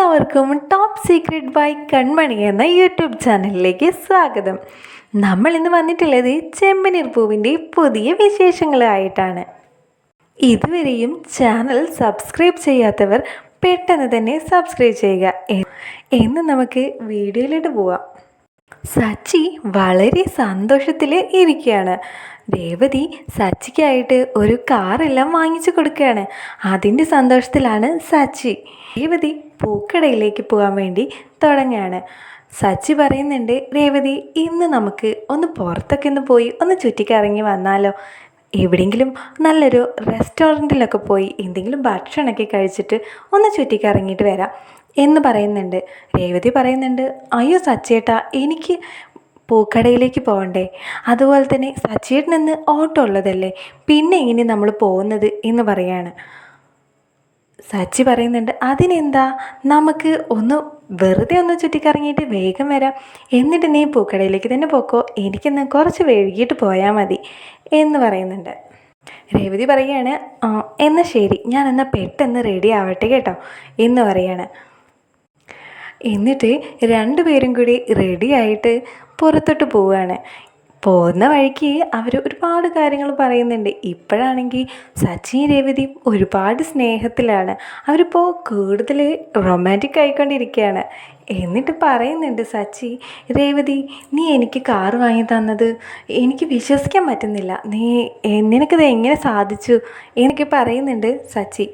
എല്ലാവർക്കും top secret by കൺമണി എന്ന YouTube ചാനലിലേക്ക് സ്വാഗതം. നമ്മൾ ഇന്ന് വന്നിട്ടുള്ളത് ചെമ്പനീർ പൂവിന്റെ പുതിയ വിശേഷങ്ങളായിട്ടാണ്. ഇതുവരെയും ചാനൽ സബ്സ്ക്രൈബ് ചെയ്യാത്തവർ പെട്ടെന്ന് തന്നെ സബ്സ്ക്രൈബ് ചെയ്യുക. എന്ന് നമുക്ക് വീഡിയോയിലോട്ട് പോവാം. സച്ചി വളരെ സന്തോഷത്തിൽ ഇരിക്കുകയാണ്. രേവതി സച്ചിക്കായിട്ട് ഒരു കാറെല്ലാം വാങ്ങിച്ചു കൊടുക്കുകയാണ്. അതിന്റെ സന്തോഷത്തിലാണ് സച്ചി. രേവതി പൂക്കടയിലേക്ക് പോകാൻ വേണ്ടി തുടങ്ങുകയാണ്. സച്ചി പറയുന്നുണ്ട് രേവതി ഇന്ന് നമുക്ക് ഒന്ന് പുറത്തൊക്കെ ഒന്ന് പോയി ഒന്ന് ചുറ്റിക്കറങ്ങി വന്നാലോ? എവിടെയെങ്കിലും നല്ലൊരു റെസ്റ്റോറന്റിലൊക്കെ പോയി എന്തെങ്കിലും ഭക്ഷണമൊക്കെ കഴിച്ചിട്ട് ഒന്ന് ചുറ്റിക്കറങ്ങിയിട്ട് വരാം എന്ന് പറയുന്നുണ്ട്. രേവതി പറയുന്നുണ്ട് അയ്യോ സച്ചേട്ടാ എനിക്ക് പൂക്കടയിലേക്ക് പോകണ്ടേ? അതുപോലെ തന്നെ സച്ചേട്ടൻ ഇന്ന് ഓട്ടോ ഉള്ളതല്ലേ? പിന്നെ എങ്ങനെ നമ്മൾ പോകുന്നത്? എന്ന് പറയാണ്. സച്ചി പറയുന്നുണ്ട് അതിനെന്താ? നമുക്ക് ഒന്ന് വെറുതെ ഒന്ന് ചുറ്റിക്കറങ്ങിയിട്ട് വേഗം വരാം. എന്നിട്ട് നീ പൂക്കടയിലേക്ക് തന്നെ പോക്കോ. എനിക്കിന്ന് കുറച്ച് വൈകിട്ട് പോയാൽ മതി എന്ന് പറയുന്നുണ്ട്. രേവതി പറയുകയാണ് "ആ, എന്നാൽ ശരി. ഞാൻ എന്നാൽ പെട്ടെന്ന് റെഡി ആവട്ടെ കേട്ടോ എന്ന് പറയാണ് എന്നിട്ട് രണ്ടുപേരും കൂടി റെഡിയായിട്ട് പുറത്തോട്ട് പോവുകയാണ്. പോകുന്ന വഴിക്ക് അവർ ഒരുപാട് കാര്യങ്ങൾ പറയുന്നുണ്ട്. ഇപ്പോഴാണെങ്കിൽ സച്ചിൻ രേവതിയും ഒരുപാട് സ്നേഹത്തിലാണ്. അവരിപ്പോൾ കൂടുതൽ റൊമാന്റിക് ആയിക്കൊണ്ടിരിക്കുകയാണ് എന്നിട്ട് പറയുന്നുണ്ട് സച്ചി രേവതി നീ എനിക്ക് കാർ വാങ്ങി തന്നത് എനിക്ക് വിശ്വസിക്കാൻ പറ്റുന്നില്ല. നീ നിനക്കിത് എങ്ങനെ സാധിച്ചു? എന്നൊക്കെ പറയുന്നുണ്ട് സച്ചി.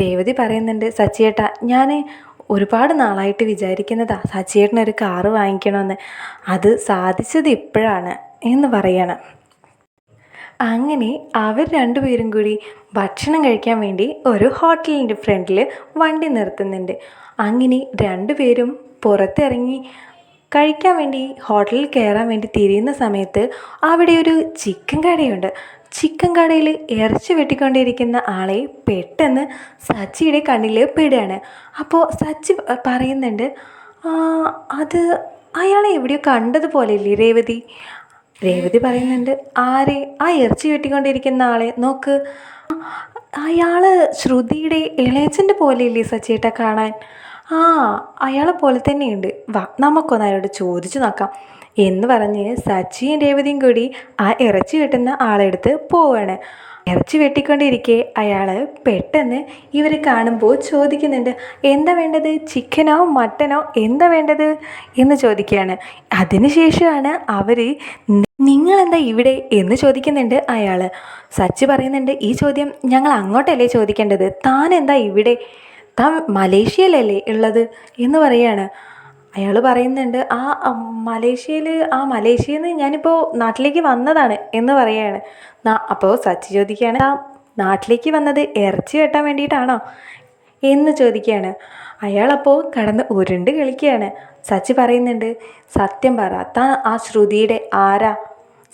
രേവതി പറയുന്നുണ്ട് സച്ചിയേട്ടാ ഞാൻ ഒരുപാട് നാളായിട്ട് വിചാരിക്കുന്നതാ സച്ചിയേട്ടനൊരു കാറ് വാങ്ങിക്കണമെന്ന് അത് സാധിച്ചത് ഇപ്പോഴാണ്. എന്ന് പറയാണ്. അങ്ങനെ അവർ രണ്ടുപേരും കൂടി ഭക്ഷണം കഴിക്കാൻ വേണ്ടി ഒരു ഹോട്ടലിന്റെ ഫ്രണ്ടിൽ വണ്ടി നിർത്തുന്നുണ്ട്. അങ്ങനെ രണ്ടുപേരും പുറത്തിറങ്ങി കഴിക്കാൻ വേണ്ടി ഹോട്ടലിൽ കയറാൻ വേണ്ടി തിരിയുന്ന സമയത്ത് അവിടെ ഒരു ചിക്കൻ കടയുണ്ട്. ചിക്കൻ കടയിൽ ഇറച്ചി വെട്ടിക്കൊണ്ടിരിക്കുന്ന ആളെ പെട്ടെന്ന് സച്ചിയുടെ കണ്ണിൽ പെടുകയാണ്. അപ്പോൾ സച്ചി പറയുന്നുണ്ട് അത് അയാളെ എവിടെയോ കണ്ടതുപോലെ ഇല്ലേ രേവതി? രേവതി പറയുന്നുണ്ട് ആരെ? ആ ഇറച്ചി വെട്ടിക്കൊണ്ടിരിക്കുന്ന ആളെ. നോക്ക്. അയാൾ ശ്രുതിയുടെ ഇളയച്ചന്റെ ഇല്ലേ സച്ചേട്ട കാണാൻ? ആ അയാളെ പോലെ തന്നെയുണ്ട്. വാ നമുക്കൊന്ന് അയാളോട് ചോദിച്ചു നോക്കാം. എന്ന് പറഞ്ഞ് സച്ചിയും രേവതിയും കൂടി ആ ഇറച്ചി വെട്ടുന്ന ആളെടുത്ത് പോവാണ്. ഇറച്ചി വെട്ടിക്കൊണ്ടിരിക്കെ. അയാൾ പെട്ടെന്ന് ഇവരെ കാണുമ്പോൾ ചോദിക്കുന്നുണ്ട് എന്താ വേണ്ടത്? ചിക്കനോ മട്ടനോ എന്താ വേണ്ടത്? എന്ന് ചോദിക്കുകയാണ്. അതിനുശേഷമാണ് അവർ നിങ്ങളെന്താ ഇവിടെ? എന്ന് ചോദിക്കുന്നുണ്ട് അയാൾ സച്ച് പറയുന്നുണ്ട് ഈ ചോദ്യം ഞങ്ങൾ അങ്ങോട്ടല്ലേ ചോദിക്കേണ്ടത്? താൻ എന്താ ഇവിടെ? താൻ മലേഷ്യയിലല്ലേ ഉള്ളത്? എന്ന് പറയാണ്. അയാൾ പറയുന്നുണ്ട് ആ മലേഷ്യയിൽ ആ മലേഷ്യയിൽ നിന്ന് ഞാനിപ്പോൾ നാട്ടിലേക്ക് വന്നതാണ് എന്ന് പറയുകയാണ് അപ്പോൾ സച്ചി ചോദിക്കുകയാണ് ആ നാട്ടിലേക്ക് വന്നത് ഇറച്ചി വെട്ടാൻ വേണ്ടിയിട്ടാണോ? എന്ന് ചോദിക്കുകയാണ്. അയാളപ്പോൾ കടന്ന് ഉരുണ്ട് കളിക്കുകയാണ്. സച്ചി പറയുന്നുണ്ട് സത്യം പറ താൻ ആ ശ്രുതിയുടെ ആരാ?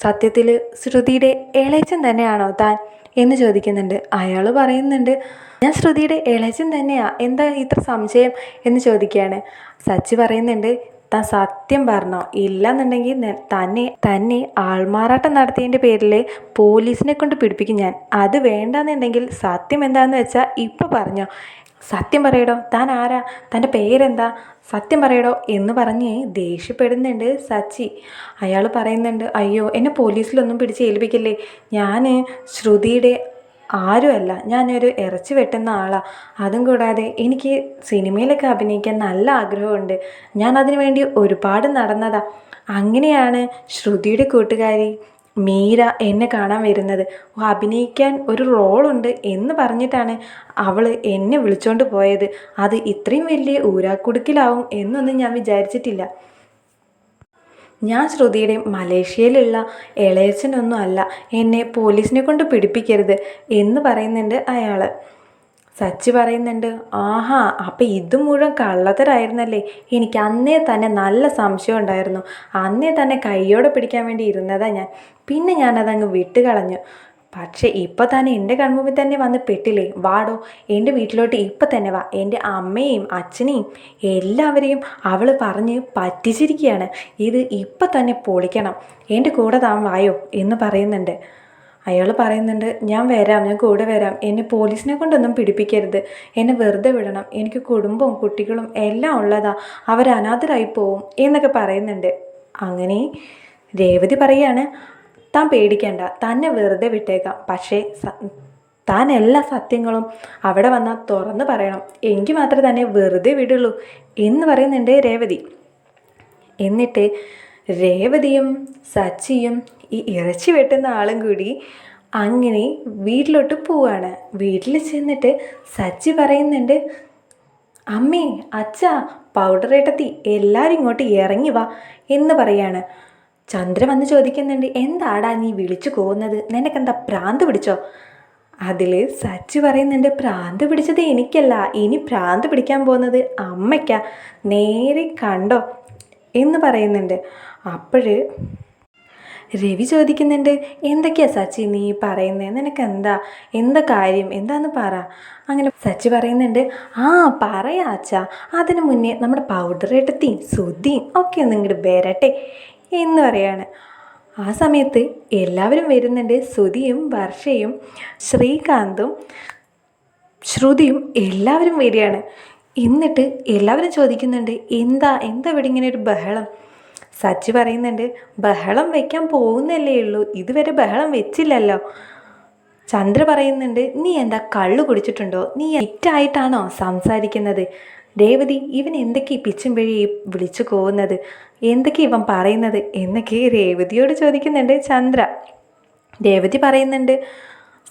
സത്യത്തിൽ ശ്രുതിയുടെ ഇളയച്ചൻ തന്നെയാണോ താൻ എന്ന് ചോദിക്കുന്നുണ്ട്. അയാൾ പറയുന്നുണ്ട് ഞാൻ ശ്രുതിയുടെ ഇളയച്ചൻ തന്നെയാ. എന്താ ഇത്ര സംശയം? എന്ന് ചോദിക്കുകയാണ്. സച്ചി പറയുന്നുണ്ട് താൻ സത്യം പറഞ്ഞോ? ഇല്ലെന്നുണ്ടെങ്കിൽ തന്നെ തന്നെ ആൾമാറാട്ടം നടത്തിയതിന്റെ പേരിൽ പോലീസിനെ കൊണ്ട് പിടിപ്പിക്കും ഞാൻ. അത് വേണ്ടാന്നുണ്ടെങ്കിൽ സത്യം എന്താണെന്ന് വെച്ചാൽ ഇപ്പോൾ പറഞ്ഞോ? സത്യം പറയടോ? താൻ ആരാ? തന്റെ പേരെന്താ? സത്യം പറയടോ എന്ന് പറഞ്ഞ് ദേഷ്യപ്പെടുന്നുണ്ട് സച്ചി. അയാൾ പറയുന്നുണ്ട് അയ്യോ എന്നെ പോലീസിലൊന്നും പിടിച്ച് ഏൽപ്പിക്കില്ലേ? ഞാൻ ശ്രുതിയുടെ ആരുമല്ല. ഞാനൊരു ഇറച്ചി വെട്ടുന്ന ആളാണ് അതും കൂടാതെ എനിക്ക് സിനിമയിലൊക്കെ അഭിനയിക്കാൻ നല്ല ആഗ്രഹമുണ്ട്. ഞാൻ അതിനു വേണ്ടി ഒരുപാട് നടന്നതാ. അങ്ങനെയാണ് ശ്രുതിയുടെ കൂട്ടുകാരി മീര എന്നെ കാണാൻ വരുന്നത്. അഭിനയിക്കാൻ ഒരു റോളുണ്ട് എന്ന് പറഞ്ഞിട്ടാണ് അവൾ എന്നെ വിളിച്ചോണ്ട് പോയത്. അത് ഇത്രയും വലിയ ഊരാക്കുടുക്കിലാവും എന്നൊന്നും ഞാൻ വിചാരിച്ചിട്ടില്ല. ഞാൻ ശ്രുതിയുടെ മലേഷ്യയിലുള്ള ഇളയച്ചനൊന്നും അല്ല. എന്നെ പോലീസിനെ കൊണ്ട് പിടിപ്പിക്കരുത് എന്ന് പറയുന്നുണ്ട് അയാൾ സച്ചി പറയുന്നുണ്ട് ആഹാ അപ്പം ഇത് മുഴുവൻ കള്ളത്തരായിരുന്നല്ലേ? എനിക്ക് അന്നേ തന്നെ നല്ല സംശയം ഉണ്ടായിരുന്നു. അന്നേ തന്നെ കൈയോടെ പിടിക്കാൻ വേണ്ടി ഇരുന്നതാ ഞാൻ. പിന്നെ ഞാനതങ്ങ് വിട്ടുകളഞ്ഞു പക്ഷേ ഇപ്പം തന്നെ എന്റെ കൺമുമ്പിൽ തന്നെ വന്ന് പെട്ടില്ലേ? വാടോ എന്റെ വീട്ടിലോട്ട് ഇപ്പം തന്നെ വാ. എന്റെ അമ്മയും അച്ഛനെയും എല്ലാവരെയും അവൾ പറഞ്ഞ് പറ്റിച്ചിരിക്കുകയാണ്. ഇത് ഇപ്പം തന്നെ പൊളിക്കണം. എന്റെ കൂടെ താൻ വായോ? എന്ന് പറയുന്നുണ്ട്. അയാൾ പറയുന്നുണ്ട് ഞാൻ വരാം ഞാൻ കൂടെ വരാം. എന്നെ പോലീസിനെ കൊണ്ടൊന്നും പിടിപ്പിക്കരുത്. എന്നെ വെറുതെ വിടണം. എനിക്ക് കുടുംബവും കുട്ടികളും എല്ലാം ഉള്ളതാ. അവർ അനാഥരായി പോവും എന്നൊക്കെ പറയുന്നുണ്ട്. അങ്ങനെ രേവതി പറയാണ് താൻ പേടിക്കേണ്ട. തന്നെ വെറുതെ വിട്ടേക്കാം. പക്ഷേ താൻ എല്ലാ സത്യങ്ങളും അവിടെ വന്നാൽ തുറന്ന് പറയണം. എങ്കിൽ മാത്രമേ തന്നെ വെറുതെ വിടുള്ളൂ എന്ന് പറയുന്നുണ്ട് രേവതി. എന്നിട്ട് രേവതിയും സച്ചിയും ഈ ഇറച്ചി വെട്ടുന്ന ആളും കൂടി അങ്ങനെ വീട്ടിലോട്ട് പോവാണ്. വീട്ടിൽ ചെന്നിട്ട് സച്ചി പറയുന്നുണ്ട് അമ്മേ അച്ഛ പൗഡർ ഏട്ടത്തി എല്ലാവരും ഇങ്ങോട്ട് ഇറങ്ങി വാ എന്ന് പറയാണ്. ചന്ദ്ര വന്ന് ചോദിക്കുന്നുണ്ട് എന്താടാ നീ വിളിച്ചു പോകുന്നത്? നിനക്കെന്താ പ്രാന്ത് പിടിച്ചോ? അതിൽ സച്ചി പറയുന്നുണ്ട് പ്രാന്ത് പിടിച്ചത് എനിക്കല്ല. ഇനി പ്രാന്ത് പിടിക്കാൻ പോകുന്നത് അമ്മയ്ക്ക. നേരെ കണ്ടോ? എന്ന് പറയുന്നുണ്ട്. അപ്പോഴ് രവി ചോദിക്കുന്നുണ്ട് എന്തൊക്കെയാ സച്ചി നീ പറയുന്നത് നിനക്ക് എന്താ എന്താ കാര്യം? എന്താന്ന് പറ. അങ്ങനെ സച്ചി പറയുന്നുണ്ട് ആ പറയാ അച്ഛാ. അതിനു മുന്നേ നമ്മുടെ പൗഡർ എടുത്തിയും സുദ്ധിയും ഒക്കെ ഒന്ന് ഇങ്ങോട്ട് വരട്ടെ എന്ന് പറയാണ്. ആ സമയത്ത് എല്ലാവരും വരുന്നുണ്ട് സുതിയും വർഷയും ശ്രീകാന്തും ശ്രുതിയും എല്ലാവരും വരികയാണ്. എന്നിട്ട് എല്ലാവരും ചോദിക്കുന്നുണ്ട് എന്താ? എന്താ ഇവിടെ ഇങ്ങനെ ഒരു ബഹളം? സച്ചി പറയുന്നുണ്ട് ബഹളം വെക്കാൻ പോകുന്നല്ലേ ഉള്ളൂ. ഇതുവരെ ബഹളം വെച്ചില്ലല്ലോ. ചന്ദ്ര പറയുന്നുണ്ട് നീ എന്താ കള്ളു കുടിച്ചിട്ടുണ്ടോ? നീ ഇറ്റായിട്ടാണോ സംസാരിക്കുന്നത്? രേവതി ഇവൻ എന്തൊക്കെ പിച്ചും വഴി വിളിച്ചു പോകുന്നത് എന്തൊക്കെ ഇവൻ പറയുന്നത്? എന്നൊക്കെ രേവതിയോട് ചോദിക്കുന്നുണ്ട് ചന്ദ്ര. രേവതി പറയുന്നുണ്ട്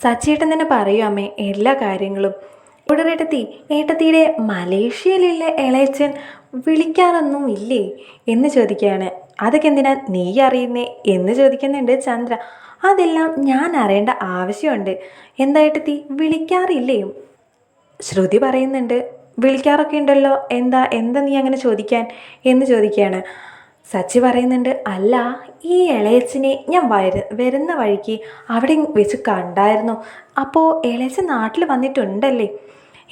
സച്ചിയേട്ടൻ തന്നെ പറയൂ അമ്മേ എല്ലാ കാര്യങ്ങളും. ഇവിടെ ഏട്ടത്തി ഏട്ടത്തിയുടെ മലേഷ്യയിലുള്ള ഇളയച്ചൻ വിളിക്കാറൊന്നും ഇല്ലേ എന്ന് ചോദിക്കുകയാണ്. അതൊക്കെ എന്തിനാ നീ അറിയുന്നേ? എന്ന് ചോദിക്കുന്നുണ്ട് ചന്ദ്ര. അതെല്ലാം ഞാൻ അറിയേണ്ട ആവശ്യമുണ്ട്. എന്തായിട്ടെത്തി വിളിക്കാറില്ലേ? ശ്രുതി പറയുന്നുണ്ട്. വിളിക്കാറൊക്കെ ഉണ്ടല്ലോ. എന്താ? എന്താ നീ അങ്ങനെ ചോദിക്കാൻ? എന്ന് ചോദിക്കുകയാണ്. സച്ചി പറയുന്നുണ്ട്. അല്ല ഈ ഇളയച്ചനെ ഞാൻ വര വരുന്ന വഴിക്ക് അവിടെ വെച്ച് കണ്ടായിരുന്നു. അപ്പോൾ ഇളയച്ചൻ നാട്ടിൽ വന്നിട്ടുണ്ടല്ലേ?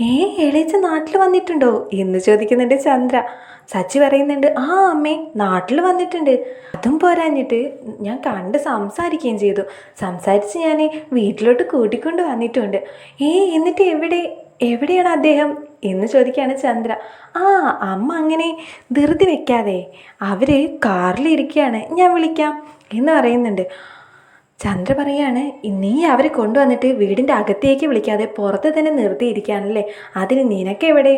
ഏ എളിച്ച നാട്ടിൽ വന്നിട്ടുണ്ടോ? എന്ന് ചോദിക്കുന്നുണ്ട് ചന്ദ്ര. സച്ചി പറയുന്നുണ്ട് ആ അമ്മേ നാട്ടിൽ വന്നിട്ടുണ്ട്. അതും പോരാഞ്ഞിട്ട് ഞാൻ കണ്ട് സംസാരിക്കുകയും ചെയ്തു. സംസാരിച്ച് ഞാൻ വീട്ടിലോട്ട് കൂട്ടിക്കൊണ്ട് വന്നിട്ടുണ്ട്. ഏ എന്നിട്ട് എവിടെ എവിടെയാണ് അദ്ദേഹം? എന്ന് ചോദിക്കുകയാണ് ചന്ദ്ര. ആ അമ്മ അങ്ങനെ ധൃതി വെക്കാതെ അവർ കാറിലിരിക്കുകയാണ്. ഞാൻ വിളിക്കാം. എന്ന് പറയുന്നുണ്ട്. ചന്ദ്ര പറയാണ് നീ അവരെ കൊണ്ടുവന്നിട്ട് വീടിന്റെ അകത്തേക്ക് വിളിക്കാതെ പുറത്ത് തന്നെ നിർത്തിയിരിക്കുകയാണല്ലേ? അതിന് നിനക്കെവിടെ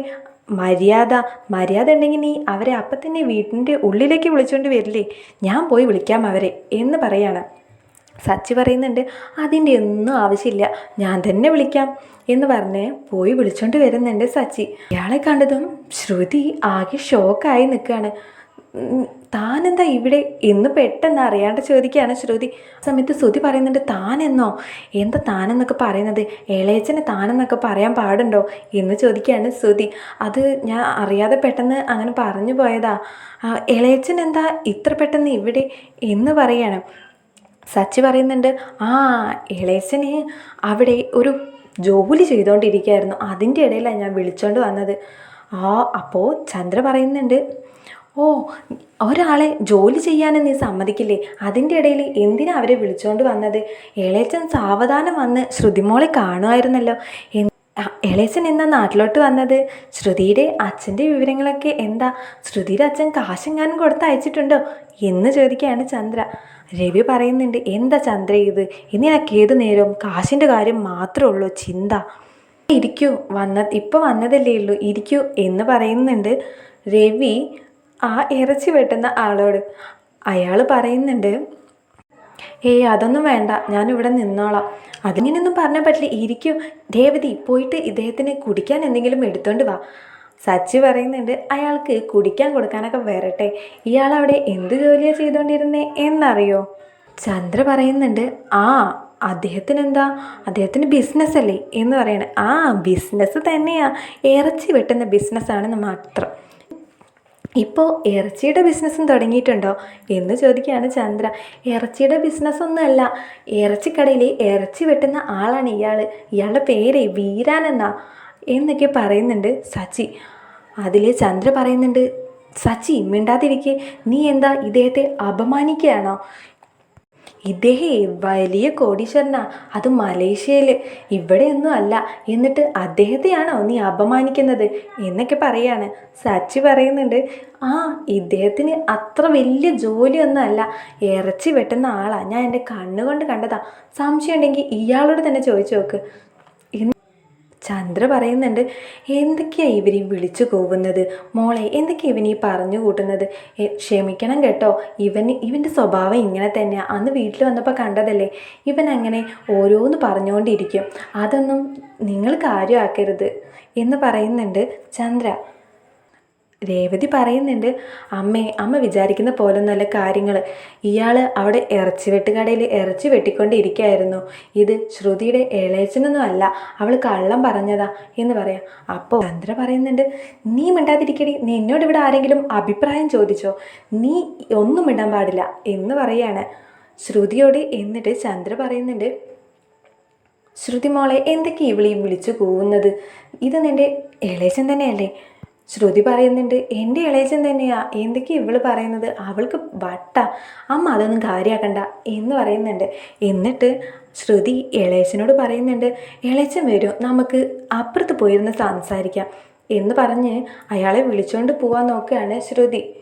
മര്യാദ? മര്യാദ ഉണ്ടെങ്കിൽ നീ അവരെ അപ്പം തന്നെ വീടിന്റെ ഉള്ളിലേക്ക് വിളിച്ചുകൊണ്ട് വരില്ലേ? ഞാൻ പോയി വിളിക്കാം അവരെ എന്ന് പറയാണ്. സച്ചി പറയുന്നുണ്ട് അതിന്റെ ഒന്നും ആവശ്യമില്ല ഞാൻ തന്നെ വിളിക്കാം എന്ന് പറഞ്ഞ് പോയി വിളിച്ചോണ്ട് വരുന്നുണ്ട് സച്ചി. ഇയാളെ കണ്ടതും ശ്രുതി ആകെ ഷോക്കായി നിൽക്കുകയാണ് താനെന്താ ഇവിടെ എന്ന് പെട്ടെന്ന് അറിയാണ്ട് ചോദിക്കുകയാണ് ശ്രുതി. ആ സമയത്ത് ശ്രുതി പറയുന്നുണ്ട് താനെന്നോ? എന്താ താനെന്നൊക്കെ പറയുന്നത്? ഇളയച്ചനെ താനെന്നൊക്കെ പറയാൻ പാടുണ്ടോ? എന്ന് ചോദിക്കുകയാണ് ശ്രുതി. അത് ഞാൻ അറിയാതെ പെട്ടെന്ന് അങ്ങനെ പറഞ്ഞു പോയതാ. ഇളയച്ചൻ എന്താ ഇത്ര പെട്ടെന്ന് ഇവിടെ എന്ന് പറയാണ്? സച്ചി പറയുന്നുണ്ട് ആ ഇളയച്ചന് അവിടെ ഒരു ജോലി ചെയ്തുകൊണ്ടിരിക്കുകയായിരുന്നു അതിന്റെ ഇടയിലാണ് ഞാൻ വിളിച്ചോണ്ട് വന്നത്. ആ അപ്പോൾ ചന്ദ്ര പറയുന്നുണ്ട് ഓ ഒരാളെ ജോലി ചെയ്യാനും നീ സമ്മതിക്കില്ലേ? അതിന്റെ ഇടയിൽ എന്തിനാ അവരെ വിളിച്ചുകൊണ്ട് വന്നത്? ഇളയച്ചൻ സാവധാനം വന്ന് ശ്രുതിമോളെ കാണുമായിരുന്നല്ലോ. എളേച്ചൻ എന്നാ നാട്ടിലോട്ട് വന്നത്? ശ്രുതിയുടെ അച്ഛന്റെ വിവരങ്ങളൊക്കെ എന്താ? ശ്രുതിയുടെ അച്ഛൻ കാശെങ്ങാനും കൊടുത്ത് അയച്ചിട്ടുണ്ടോ എന്ന് ചോദിക്കുകയാണ് ചന്ദ്ര. രവി പറയുന്നുണ്ട് എന്താ ചന്ദ്ര ഇത്? ഇനി എനിക്ക് ഏത് നേരവും കാശിന്റെ കാര്യം മാത്രമേ ഉള്ളൂ ചിന്ത. ഇരിക്കൂ വന്ന ഇപ്പോൾ വന്നതല്ലേ ഉള്ളൂ ഇരിക്കൂ എന്ന് പറയുന്നുണ്ട് രവി. ആ ഇറച്ചി വെട്ടുന്ന ആളോട് അയാൾ പറയുന്നുണ്ട് ഏയ് അതൊന്നും വേണ്ട ഞാനിവിടെ നിന്നോളാം. അതിങ്ങനെയൊന്നും പറഞ്ഞാൽ പറ്റില്ല. ഇരിക്കൂ. രേവതി പോയിട്ട് ഇദ്ദേഹത്തിന് കുടിക്കാൻ എന്തെങ്കിലും എടുത്തോണ്ട് വാ. സച്ചി പറയുന്നുണ്ട് അയാൾക്ക് കുടിക്കാൻ കൊടുക്കാനൊക്കെ വരട്ടെ. ഇയാൾ അവിടെ എന്ത് ജോലിയാണ് ചെയ്തുകൊണ്ടിരുന്നേ എന്നറിയോ? ചന്ദ്ര പറയുന്നുണ്ട് ആ അദ്ദേഹത്തിന് എന്താ അദ്ദേഹത്തിന് ബിസിനസ് അല്ലേ എന്ന് പറയണേ ആ ബിസിനസ് തന്നെയാ. ഇറച്ചി വെട്ടുന്ന ബിസിനസ്സാണെന്ന് മാത്രം. ഇപ്പോൾ ഇറച്ചിയുടെ ബിസിനസ്സും തുടങ്ങിയിട്ടുണ്ടോ? എന്ന് ചോദിക്കുകയാണ് ചന്ദ്ര. ഇറച്ചിയുടെ ബിസിനസ്സൊന്നുമല്ല. ഇറച്ചിക്കടയിൽ ഇറച്ചി വെട്ടുന്ന ആളാണ് ഇയാൾ ഇയാളുടെ പേര് വീരാൻ എന്നാ എന്നൊക്കെ പറയുന്നുണ്ട് സച്ചി. അതിൽ ചന്ദ്ര പറയുന്നുണ്ട് സച്ചി മിണ്ടാതിരിക്കെ. നീ എന്താ ഇദ്ദേഹത്തെ അപമാനിക്കുകയാണോ? ഇദ്ദേഹം വലിയ കോടീശ്വരനാ. അത് മലേഷ്യയിൽ ഇവിടെയൊന്നും അല്ല. എന്നിട്ട് അദ്ദേഹത്തെയാണോ നീ അപമാനിക്കുന്നത്? എന്നൊക്കെ പറയാണ്. സച്ചി പറയുന്നുണ്ട് ആ ഇദ്ദേഹത്തിന് അത്ര വലിയ ജോലിയൊന്നും അല്ല. ഇറച്ചി വെട്ടുന്ന ആളാണ് ഞാൻ എന്റെ കണ്ണുകൊണ്ട് കണ്ടതാ. സംശയം ഉണ്ടെങ്കിൽ ഇയാളോട് തന്നെ ചോദിച്ചു നോക്ക്. ചന്ദ്ര പറയുന്നുണ്ട് എന്തൊക്കെയാ ഇവരീ വിളിച്ചു കൂവുന്നത്? മോളെ എന്തൊക്കെയാ ഇവനീ പറഞ്ഞു കൂട്ടുന്നത്? ക്ഷമിക്കണം കേട്ടോ. ഇവൻ ഇവന്റെ സ്വഭാവം ഇങ്ങനെ തന്നെയാണ് അന്ന് വീട്ടിൽ വന്നപ്പോൾ കണ്ടതല്ലേ? ഇവൻ അങ്ങനെ ഓരോന്ന് പറഞ്ഞുകൊണ്ടിരിക്കും അതൊന്നും നിങ്ങൾ കാര്യമാക്കരുത്. എന്ന് പറയുന്നുണ്ട് ചന്ദ്ര. രേവതി പറയുന്നുണ്ട് അമ്മേ അമ്മ വിചാരിക്കുന്ന പോലെ നല്ല കാര്യങ്ങൾ ഇയാൾ അവിടെ ഇറച്ചി വെട്ടുകടയിൽ ഇറച്ചി വെട്ടിക്കൊണ്ടിരിക്കുകയായിരുന്നു ഇത് ശ്രുതിയുടെ ഇളയച്ചനൊന്നും അല്ല അവൾ കള്ളം പറഞ്ഞതാ എന്ന് പറയാം. അപ്പോൾ ചന്ദ്ര പറയുന്നുണ്ട് നീ മിണ്ടാതിരിക്കടി നീ എന്നോട് ഇവിടെ ആരെങ്കിലും അഭിപ്രായം ചോദിച്ചോ? നീ ഒന്നും മിണ്ടാൻ പാടില്ല എന്ന് പറയാണ്. ശ്രുതിയോട് എന്നിട്ട് ചന്ദ്ര പറയുന്നുണ്ട് ശ്രുതി മോളെ എന്തൊക്കെ ഇവിളീ വിളിച്ചു കൂവുന്നത്? ഇത് നിന്റെ ഇളയച്ചൻ തന്നെയല്ലേ? ശ്രുതി പറയുന്നുണ്ട് എന്റെ ഇളയച്ചൻ തന്നെയാ. എന്തൊക്കെ ഇവൾ പറയുന്നത്? അവൾക്ക് വട്ട. അമ്മ അതൊന്നും കാര്യമാക്കണ്ട എന്ന് പറയുന്നുണ്ട്. എന്നിട്ട് ശ്രുതി ഇളയച്ചനോട് പറയുന്നുണ്ട് ഇളയച്ചൻ വരും നമുക്ക് അപ്പുറത്ത് പോയിരുന്ന് സംസാരിക്കാം എന്ന് പറഞ്ഞ് അയാളെ വിളിച്ചുകൊണ്ട് പോവാൻ നോക്കുകയാണ് ശ്രുതി.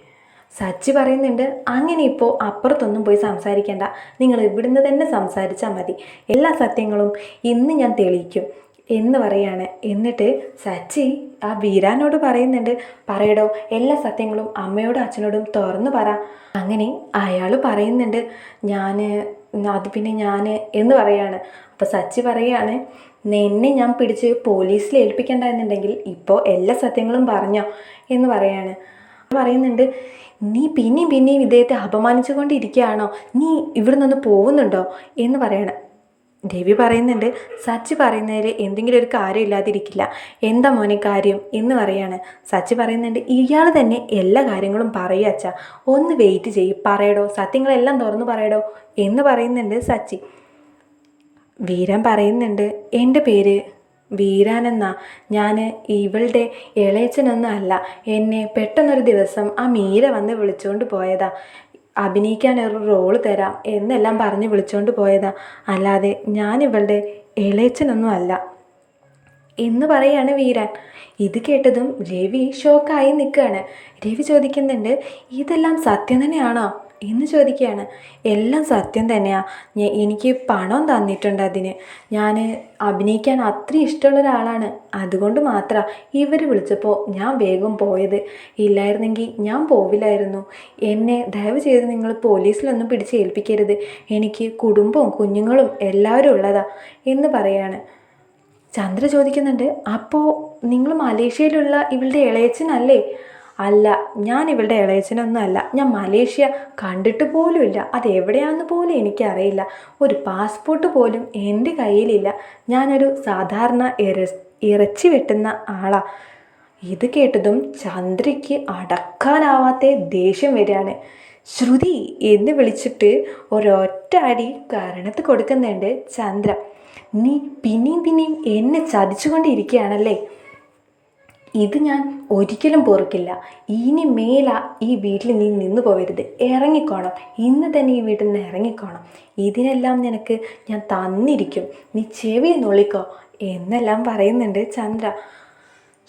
സച്ചി പറയുന്നുണ്ട് അങ്ങനെ ഇപ്പോൾ അപ്പുറത്തൊന്നും പോയി സംസാരിക്കേണ്ട. നിങ്ങൾ ഇവിടുന്ന് തന്നെ സംസാരിച്ചാൽ മതി. എല്ലാ സത്യങ്ങളും ഇന്ന് ഞാൻ തെളിയിക്കും. എന്ന് പറയാണ്. എന്നിട്ട് സച്ചി ആ വീരാനോട് പറയുന്നുണ്ട്. പറയടോ എല്ലാ സത്യങ്ങളും അമ്മയോടും അച്ഛനോടും തുറന്നു പറ. അങ്ങനെ അയാൾ പറയുന്നുണ്ട് ഞാൻ അത് പിന്നെ ഞാൻ എന്ന് പറയാണ്. അപ്പോൾ സച്ചി പറയാണ് നിന്നെ ഞാൻ പിടിച്ച് പോലീസിൽ ഏൽപ്പിക്കണ്ട എന്നുണ്ടെങ്കിൽ ഇപ്പോൾ എല്ലാ സത്യങ്ങളും പറഞ്ഞോ എന്ന് പറയാണ്. പറയുന്നുണ്ട് നീ പിന്നെയും പിന്നെയും ഇദ്ദേഹത്തെ അപമാനിച്ചുകൊണ്ടിരിക്കുകയാണോ? നീ ഇവിടെ നിന്ന് പോകുന്നുണ്ടോ? എന്ന് പറയണം. ദേവി പറയുന്നുണ്ട് സച്ചി പറയുന്നതിൽ എന്തെങ്കിലും ഒരു കാര്യം ഇല്ലാതിരിക്കില്ല. എന്താ മോനെ കാര്യം? എന്ന് പറയാണ്. സച്ചി പറയുന്നുണ്ട് ഇയാൾ തന്നെ എല്ലാ കാര്യങ്ങളും പറയുക അച്ഛാ. ഒന്ന് വെയിറ്റ് ചെയ്യും പറയടോ. സത്യങ്ങളെല്ലാം തുറന്നു പറയടോ. എന്ന് പറയുന്നുണ്ട് സച്ചി. വീരൻ പറയുന്നുണ്ട് എന്റെ പേര് വീരാനെന്നാ ഞാൻ ഇവളുടെ ഇളയച്ചനൊന്നും അല്ല. എന്നെ പെട്ടെന്നൊരു ദിവസം ആ മീര വന്ന് വിളിച്ചുകൊണ്ട് പോയതാ. അഭിനയിക്കാൻ ഒരു റോൾ തരാം എന്നെല്ലാം പറഞ്ഞ് വിളിച്ചുകൊണ്ട് പോയതാ. അല്ലാതെ ഞാൻ ഇവളുടെ ഇളയച്ചനൊന്നും അല്ല. എന്ന് പറയാണ് വീരൻ. ഇത് കേട്ടതും രവി ഷോക്കായി നിൽക്കുകയാണ് രവി ചോദിക്കുന്നുണ്ട് ഇതെല്ലാം സത്യം തന്നെയാണോ? എന്ന് ചോദിക്കുകയാണ്. എല്ലാം സത്യം തന്നെയാണ് എനിക്ക് പണം തന്നിട്ടുണ്ട് അതിന്. ഞാൻ അഭിനയിക്കാൻ അത്രയും ഇഷ്ടമുള്ള ഒരാളാണ്. അതുകൊണ്ട് മാത്രമാണ് ഇവർ വിളിച്ചപ്പോൾ ഞാൻ വേഗം പോയത്. ഇല്ലായിരുന്നെങ്കിൽ ഞാൻ പോവില്ലായിരുന്നു. എന്നെ ദയവ് ചെയ്ത് നിങ്ങൾ പോലീസിലൊന്നും പിടിച്ച് ഏൽപ്പിക്കരുത്. എനിക്ക് കുടുംബവും കുഞ്ഞുങ്ങളും എല്ലാവരും ഉള്ളതാ എന്ന് പറയാണ്. ചന്ദ്ര ചോദിക്കുന്നുണ്ട് അപ്പോൾ നിങ്ങൾ മലേഷ്യയിലുള്ള ഇവളുടെ ഇളയച്ചനല്ലേ അല്ല ഞാൻ ഇവളുടെ ഇളയച്ചനൊന്നും അല്ല. ഞാൻ മലേഷ്യ കണ്ടിട്ട് പോലുമില്ല അത് എവിടെയാണെന്ന് പോലും എനിക്കറിയില്ല. ഒരു പാസ്പോർട്ട് പോലും എന്റെ കയ്യിലില്ല. ഞാനൊരു സാധാരണ ഇറ ഇറച്ചി വെട്ടുന്ന ആളാ. ഇത് കേട്ടതും ചന്ദ്രയ്ക്ക് അടക്കാനാവാത്ത ദേഷ്യം വരികയാണ്. ശ്രുതി എന്ന് വിളിച്ചിട്ട് ഒരൊറ്റ അടി കരണത്ത് കൊടുക്കുന്നുണ്ട് ചന്ദ്ര. നീ പിന്നെയും പിന്നെയും എന്നെ ചതിച്ചുകൊണ്ടിരിക്കുകയാണല്ലേ? ഇത് ഞാൻ ഒരിക്കലും പൊറുക്കില്ല. ഇനി മേല ഈ വീട്ടിൽ നീ നിന്നു പോവരുത്. ഇറങ്ങിക്കോണം. ഇന്ന് തന്നെ ഈ വീട്ടിൽ നിന്ന് ഇറങ്ങിക്കോണം. ഇതിനെല്ലാം നിനക്ക് ഞാൻ തന്നിരിക്കും. നീ ചെവി നുള്ളിക്കോ. എന്നെല്ലാം പറയുന്നുണ്ട് ചന്ദ്ര.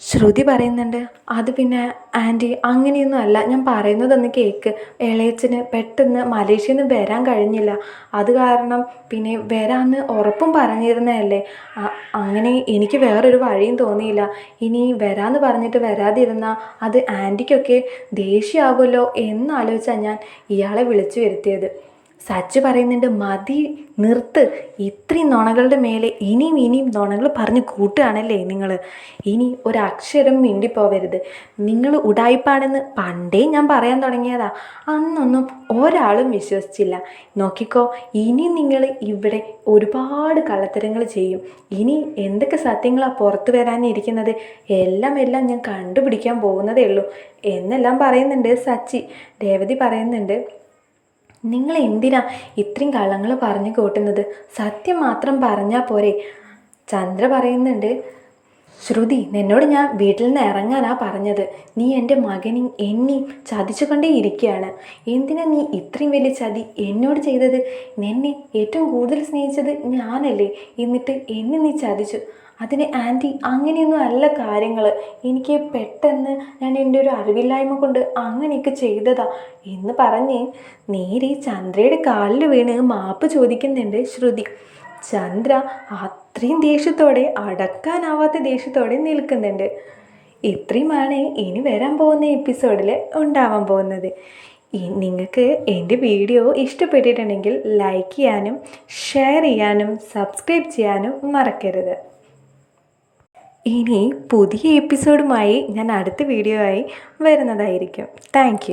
ശ്രുതി പറയുന്നുണ്ട് അത് പിന്നെ ആന്റി അങ്ങനെയൊന്നും അല്ല. ഞാൻ പറയുന്നതൊന്ന് കേക്ക്. ഇളയച്ചന് പെട്ടെന്ന് മലേഷ്യയിൽ നിന്ന് വരാൻ കഴിഞ്ഞില്ല. അത് കാരണം പിന്നെ വരാമെന്ന് ഉറപ്പും പറഞ്ഞിരുന്നതല്ലേ. അങ്ങനെ എനിക്ക് വേറൊരു വഴിയും തോന്നിയില്ല. ഇനി വരാമെന്ന് പറഞ്ഞിട്ട് വരാതിരുന്നാൽ അത് ആന്റിക്കൊക്കെ ദേഷ്യമാകുമല്ലോ എന്നാലോചിച്ചാണ് ഞാൻ ഇയാളെ വിളിച്ചു വരുത്തിയത്. സച്ച് പറയുന്നുണ്ട് മതി നിർത്ത്. ഇത്രയും നുണകളുടെ മേലെ ഇനിയും ഇനിയും നുണകൾ പറഞ്ഞ് കൂട്ടുകയാണല്ലേ നിങ്ങൾ ഇനി ഒരക്ഷരം മിണ്ടിപ്പോവരുത്. നിങ്ങൾ ഉടായിപ്പാണെന്ന് പണ്ടേ ഞാൻ പറയാൻ തുടങ്ങിയതാ. അന്നൊന്നും ഒരാളും വിശ്വസിച്ചില്ല. നോക്കിക്കോ ഇനി നിങ്ങൾ ഇവിടെ ഒരുപാട് കള്ളത്തരങ്ങൾ ചെയ്യും. ഇനി എന്തൊക്കെ സത്യങ്ങളാണ് പുറത്തു വരാനിരിക്കുന്നത്? എല്ലാം എല്ലാം ഞാൻ കണ്ടുപിടിക്കാൻ പോകുന്നതേ ഉള്ളൂ. എന്നെല്ലാം പറയുന്നുണ്ട് സച്ചി. രേവതി പറയുന്നുണ്ട് നിങ്ങൾ എന്തിനാ ഇത്രയും കള്ളങ്ങൾ പറഞ്ഞു കൂട്ടുന്നത്? സത്യം മാത്രം പറഞ്ഞാൽ പോരെ. ചന്ദ്ര പറയുന്നുണ്ട് ശ്രുതി നിന്നോട് ഞാൻ വീട്ടിൽ നിന്ന് ഇറങ്ങാനാ പറഞ്ഞത്. നീ എന്റെ മകനെ എന്നെയും ചതിച്ചുകൊണ്ടേ ഇരിക്കുകയാണ്. എന്തിനാ നീ ഇത്രയും വലിയ ചതി എന്നോട് ചെയ്തത്? നിന്നെ ഏറ്റവും കൂടുതൽ സ്നേഹിച്ചത് ഞാനല്ലേ. എന്നിട്ട് എന്നെ നീ ചതിച്ചു. അതിന് ആന്റി അങ്ങനെയൊന്നും അല്ല കാര്യങ്ങൾ എനിക്ക് പെട്ടെന്ന് ഞാൻ എന്റെ ഒരു അറിവില്ലായ്മ കൊണ്ട് അങ്ങനെയൊക്കെ ചെയ്തതാ എന്ന് പറഞ്ഞ് നേരെ ചന്ദ്രയുടെ കാലിൽ വീണ് മാപ്പ് ചോദിക്കുന്നുണ്ട് ശ്രുതി. ചന്ദ്ര അത്രയും ദേഷ്യത്തോടെ അടക്കാനാവാത്ത ദേഷ്യത്തോടെ നിൽക്കുന്നുണ്ട്. ഇത്രയുമാണ് ഇനി വരാൻ പോകുന്ന എപ്പിസോഡിൽ ഉണ്ടാവാൻ പോകുന്നത്. നിങ്ങൾക്ക് എന്റെ വീഡിയോ ഇഷ്ടപ്പെട്ടിട്ടുണ്ടെങ്കിൽ ലൈക്ക് ചെയ്യാനും ഷെയർ ചെയ്യാനും സബ്സ്ക്രൈബ് ചെയ്യാനും മറക്കരുത്. ഇനി പുതിയ എപ്പിസോഡുമായി ഞാൻ അടുത്ത വീഡിയോ ആയി വരുന്നതായിരിക്കും. താങ്ക്